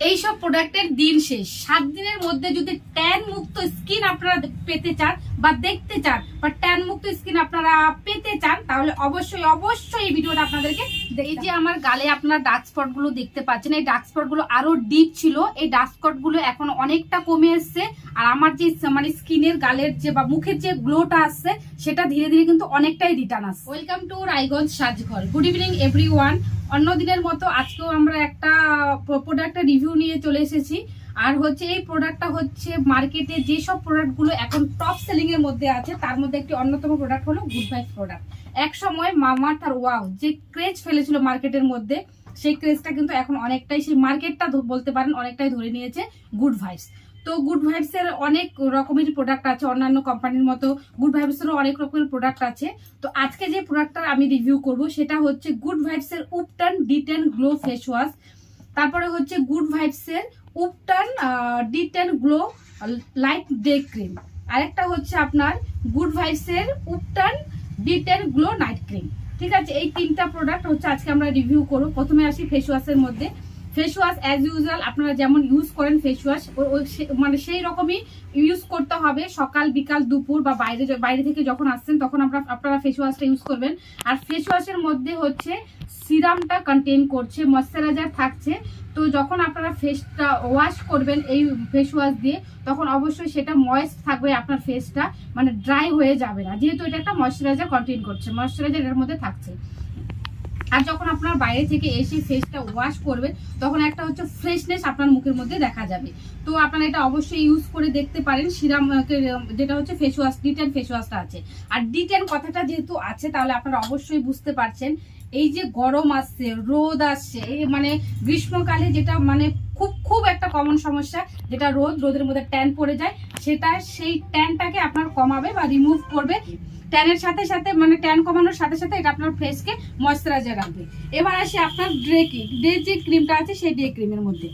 এইসব প্রোডাক্টের দিন শেষ। সাত দিনের মধ্যে যদি ট্যান মুক্ত স্কিন আপনারা পেতে চান বা দেখতে চান বা ট্যান মুক্ত স্কিন আপনারা পেতে চান তাহলে অবশ্যই অবশ্যই এই ভিডিওটা আপনাদেরকে এই যে আমার গালে আপনার ডার্ক স্পটগুলো দেখতে পাচ্ছেন এই ডার্ক স্পটগুলো আরও ডিপ ছিল এই ডার্ক স্পটগুলো এখন অনেকটা কমে এসছে আর আমার যে মানে স্কিনের গালের যে বা মুখের যে গ্লোটা আসছে সেটা ধীরে ধীরে কিন্তু অনেকটাই রিটার্ন আসছে। Welcome to Raiganj Sajghar. Good evening every অন্য দিনের মতো আজকেও আমরা একটা প্রোডাক্টের রিভিউ নিয়ে চলে এসেছি। আর হচ্ছে এই প্রোডাক্টটা হচ্ছে মার্কেটে যেসব প্রোডাক্টগুলো এখন টপ সেলিং এর মধ্যে আছে, তার মধ্যে একটি অন্যতম প্রোডাক্ট হলো গুড ভাইস প্রোডাক্ট এক সময় মামার্থ আর ওয়াও যে ক্রেজ ফেলেছিল মার্কেটের মধ্যে, সেই ক্রেজটা কিন্তু এখন অনেকটাই, সেই মার্কেটটা বলতে পারেন অনেকটাই ধরে নিয়েছে গুড ভাইবস তো গুড ভাইবস এর অনেক রকমের প্রোডাক্ট আছে, অন্যান্য কোম্পানির মতো গুড ভাইবস এরও অনেক রকমের প্রোডাক্ট আছে। তো আজকে যে প্রোডাক্টটা আমি রিভিউ করব, সেটা হচ্ছে গুড ভাইবস এর Ubtan detan glow face wash তারপরে হচ্ছে গুড ভাইবস এর Ubtan detan glow light day cream আরেকটা হচ্ছে আপনার গুড ভাইবস এর Ubtan detan glow night cream ঠিক আছে, এই তিনটা প্রোডাক্ট হচ্ছে আজকে আমরা রিভিউ করব। প্রথমে আসি ফেস ওয়াশের মধ্যে। ফেস ওয়াশ অ্যাজ ইউজুয়াল আপনারা যেমন ইউজ করেন ফেস ওয়াশ মানে সেই রকমই ইউজ করতে হবে সকাল, বিকাল, দুপুর বা বাইরে বাইরে থেকে যখন আসছেন তখন আপনারা আপনারা ফেস ওয়াশটা ইউজ করবেন। আর ফেস ওয়াশের মধ্যে হচ্ছে সিরামটা কন্টেন করছে ময়শ্চারাইজার থাকছে। তো যখন আপনারা ফেসটা ওয়াশ করবেন এই ফেস ওয়াশ দিয়ে, তখন অবশ্যই সেটা ময়েস্ট থাকবে আপনার ফেসটা মানে ড্রাই হয়ে যাবে না। যেহেতু এটা একটা ময়শ্চারাইজার কন্টেন করছে ময়শ্চারাইজার এর মধ্যে থাকছে। আর যখন আপনার বাইরে থেকে এসে ফেসটা ওয়াশ করবেন, তখন একটা হচ্ছে ফ্রেশনেস আপনার মুখের মধ্যে দেখা যাবে। তো আপনারা এটা অবশ্যই ইউজ করে দেখতে পারেন। সিরাম যেটা হচ্ছে ফেস ওয়াশ ডিটেন ফেস ওয়াশটা আছে। আর ডিটেন কথাটা যেহেতু আছে, তাহলে আপনারা অবশ্যই বুঝতে পারছেন, এই যে গরম আসছে, রোদ আসছে মানে গ্রীষ্মকালে যেটা মানে খুব খুব একটা কমন সমস্যা, যেটা রোদ, রোদের মধ্যে ট্যান পড়ে যায়, সেটা সেই ট্যানটাকে আপনার কমাবে বা রিমুভ করবে। ট্যানের সাথে সাথে মানে ট্যান কমানোর সাথে সাথে এটা আপনার ফেসকে ময়শ্চারাইজার রাখবে। এবার আসি আপনার ড্রে কি ডে যে ক্রিমটা আছে, সেই ডে ক্রিমের মধ্যে।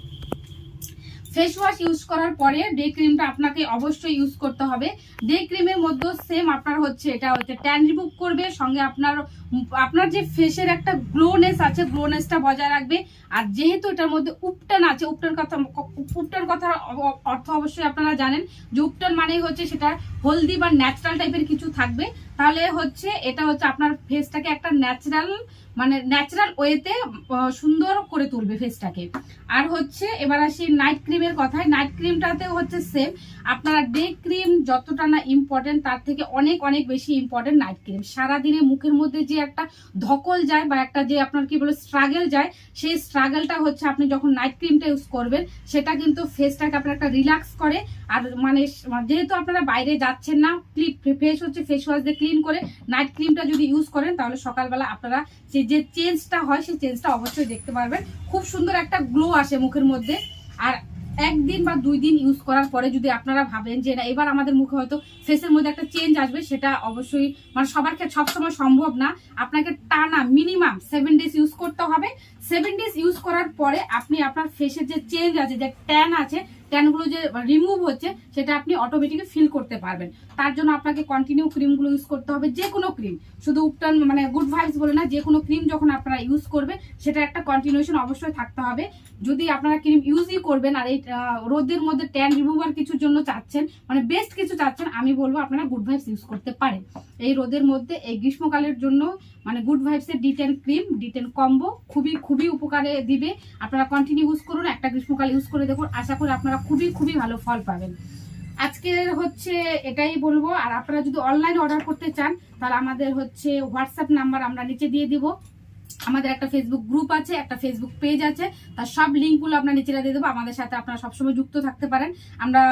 ফেস ওয়াশ ইউজ করার পরে ডে ক্রিমটা আপনাকে অবশ্যই ইউজ করতে হবে। ডে ক্রিমের মধ্যেও সেম আপনার হচ্ছে, এটা হচ্ছে ট্যান রিমুভ করবে, সঙ্গে আপনার আপনার যে ফেসের একটা গ্লোনেস আছে, গ্লোনেসটা বজায় রাখবে। আর যেহেতু এটার মধ্যে উপটান আছে উপটান কথা উপটান কথা অর্থ অবশ্যই আপনারা জানেন। যে উপটান মানেই হচ্ছে সেটা হলদি বা ন্যাচারাল টাইপের কিছু থাকবে। তাহলে হচ্ছে এটা হচ্ছে আপনার ফেসটাকে একটা ন্যাচারাল মানে ন্যাচারাল ওয়েতে সুন্দর করে তুলবে ফেসটাকে। আর হচ্ছে এবার আসি নাইট ক্রিমের কথায়। নাইট ক্রিমটাতে হচ্ছে সেম আপনারা ডে ক্রিম যতটা না ইম্পর্টেন্ট তার থেকে অনেক অনেক বেশি ইম্পর্টেন্ট নাইট ক্রিম সারাদিনে মুখের মধ্যে যে একটা ধকল যায় বা একটা যে আপনার কি বলে স্ট্রাগল যায়, সেই স্ট্রাগলটা হচ্ছে আপনি যখন নাইট ক্রিমটা ইউজ করবেন, সেটা কিন্তু ফেসটাকে আপনার একটা রিল্যাক্স করে। আর মানে যেহেতু আপনারা বাইরে যাচ্ছেন না ক্লিপ ফেস হচ্ছে ফেস ওয়াশ দিয়ে ক্লিন করে নাইট ক্রিমটা যদি ইউজ করেন, তাহলে সকালবেলা আপনারা যে যে চেঞ্জটা হয়, সেই চেঞ্জটা অবশ্যই দেখতে পারবেন। খুব সুন্দর একটা গ্লো আসে মুখের মধ্যে। একদিন বা দুই দিন ইউজ করার পরে যদি আপনারা ভাবেন যে না, এবার আমাদের মুখে হয়তো ফেসের মধ্যে একটা চেঞ্জ আসবে, সেটা অবশ্যই মানে সবার ক্ষেত্রে সবসময় সম্ভব না। আপনাকে টানা মিনিমাম সেভেন ডেজ ইউজ করতে হবে। সেভেন ডেজ ইউজ করার পরে আপনি আপনার ফেসের যে চেঞ্জ আছে, যে ট্যান আছে ট্যানগুলো যে রিমুভ হচ্ছে, সেটা আপনি অটোমেটিকলি ফিল করতে পারবেন। তার জন্য আপনাকে কন্টিনিউ ক্রিমগুলো ইউজ করতে হবে, যে কোনো ক্রিম শুধু উপটান মানে গুড ভাইবস বলে না, যে কোনো ক্রিম যখন আপনারা ইউজ করবে, সেটা একটা কন্টিনিউশন অবশ্যই থাকতে হবে। যদি আপনারা ক্রিম ইউজই করবেন, আর এই রোদের মধ্যে ট্যান রিমুভার কিছুর জন্য চাচ্ছেন মানে বেস্ট কিছু চাচ্ছেন, আমি বলব আপনারা গুড ভাইবস ইউজ করতে পারেন। এই রোদের মধ্যে, এই গ্রীষ্মকালের জন্য মানে গুড ভাইবসের ডিটেন ক্রিম ডিটেন কম্বো খুবই খুবই উপকারে দিবে। আপনারা কন্টিনিউ ইউজ করুন, একটা গ্রীষ্মকাল ইউজ করে দেখুন। আশা করি আপনারা খুবই খুবই ভালো ফল পাবেন। আজকের হচ্ছে এটাই বলব, আর আপনারা যদি অনলাইন অর্ডার করতে চান, তাহলে আমাদের হচ্ছে হোয়াটসঅ্যাপ নাম্বার আমরা নিচে দিয়ে দিব। আমাদের একটা ফেসবুক গ্রুপ আছে, একটা ফেসবুক পেজ আছে, তার সব লিঙ্কগুলো আপনার নিচে দিয়ে দেবো। আমাদের সাথে আপনারা সবসময় যুক্ত থাকতে পারেন। আমরা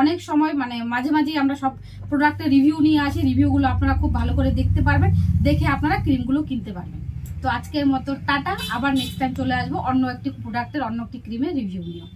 অনেক সময় মানে মাঝে মাঝেই আমরা সব প্রোডাক্টের রিভিউ নিয়ে আসি রিভিউগুলো আপনারা খুব ভালো করে দেখতে পারবেন, দেখে আপনারা ক্রিমগুলো কিনতে পারবেন। তো আজকের মতো টাটা, আবার নেক্সট টাইম চলে আসব অন্য একটি প্রোডাক্টের অন্য একটি ক্রিমের রিভিউ নিয়ে।